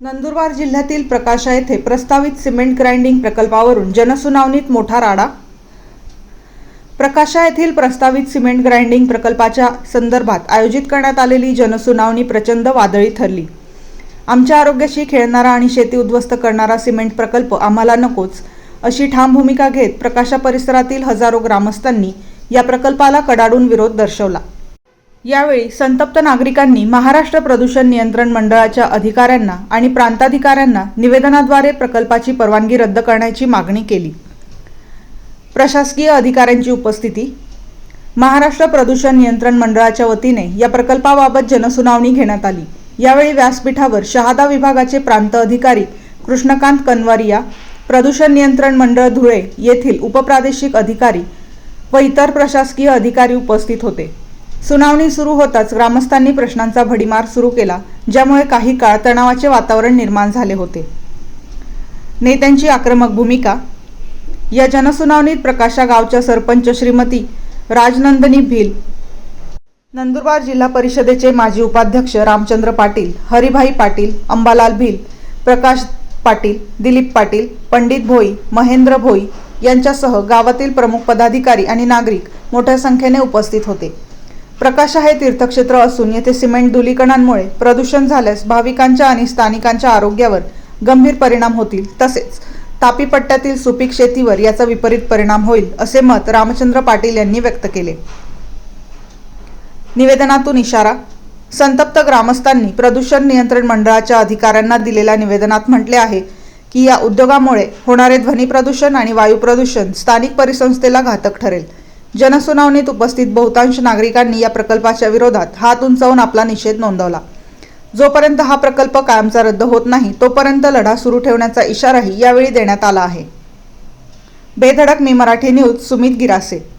नंदुरबार जिल्ह्यातील प्रकाशा येथे प्रस्तावित सिमेंट ग्राइंडिंग प्रकल्पावरून जनसुनावणीत मोठा राडा. प्रकाशा येथील प्रस्तावित सिमेंट ग्राइंडिंग प्रकल्पाच्या संदर्भात आयोजित करण्यात आलेली जनसुनावणी प्रचंड वादळी ठरली. आमच्या आरोग्याशी खेळणारा आणि शेती उद्ध्वस्त करणारा सिमेंट प्रकल्प आम्हाला नकोच अशी ठाम भूमिका घेत प्रकाशा परिसरातील हजारो ग्रामस्थांनी या प्रकल्पाला कडाडून विरोध दर्शवला. यावेळी संतप्त नागरिकांनी महाराष्ट्र प्रदूषण नियंत्रण मंडळाच्या अधिकाऱ्यांना आणि प्रांताधिकाऱ्यांना निवेदनाद्वारे प्रकल्पाची परवानगी रद्द करण्याची मागणी केली. प्रशासकीय अधिकाऱ्यांची उपस्थिती. महाराष्ट्र प्रदूषण नियंत्रण मंडळाच्या वतीने या प्रकल्पाबाबत जनसुनावणी घेण्यात आली. यावेळी व्यासपीठावर शहादा विभागाचे प्रांत अधिकारी कृष्णकांत कनवारिया प्रदूषण नियंत्रण मंडळ धुळे येथील उपप्रादेशिक अधिकारी व इतर प्रशासकीय अधिकारी उपस्थित होते. सुनावणी सुरू होताच ग्रामस्थांनी प्रश्नांचा भडीमार सुरू केला ज्यामुळे काही काळ तणावाचे वातावरण निर्माण झाले होते. नेत्यांची आक्रमक भूमिका. या जनसुनावणीत प्रकाशा गावच्या सरपंच श्रीमती राजनंदनी भिल नंदुरबार जिल्हा परिषदेचे माजी उपाध्यक्ष रामचंद्र पाटील हरिभाई पाटील अंबालाल भिल प्रकाश पाटील दिलीप पाटील पंडित भोई महेंद्र भोई यांच्यासह गावातील प्रमुख पदाधिकारी आणि नागरिक मोठ्या संख्येने उपस्थित होते. प्रकाश हे तीर्थक्षेत्र असून येथे सिमेंट धुलीकणांमुळे प्रदूषण झाल्यास भाविकांच्या आणि स्थानिकांच्या आरोग्यावर गंभीर परिणाम होतील. तसेच तापी पट्ट्यातील सुपीक शेतीवर याचा विपरीत परिणाम होईल असे मत रामचंद्र पाटील यांनी व्यक्त केले. निवेदनातून इशारा संतप्त ग्रामस्थांनी प्रदूषण नियंत्रण मंडळाच्या अधिकाऱ्यांना दिलेल्या निवेदनात म्हटले आहे की या उद्योगामुळे होणारे ध्वनी प्रदूषण आणि वायू प्रदूषण स्थानिक परिसंस्थेला घातक ठरेल. जनसुनावणीत उपस्थित बहुतांश नागरिकांनी या प्रकल्पाच्या विरोधात हात उंचावून आपला निषेध नोंदवला. जोपर्यंत हा प्रकल्प कायमचा रद्द होत नाही तोपर्यंत लढा सुरू ठेवण्याचा इशाराही यावेळी देण्यात आला आहे. बेधडक मी मराठी न्यूज सुमित गिरासे.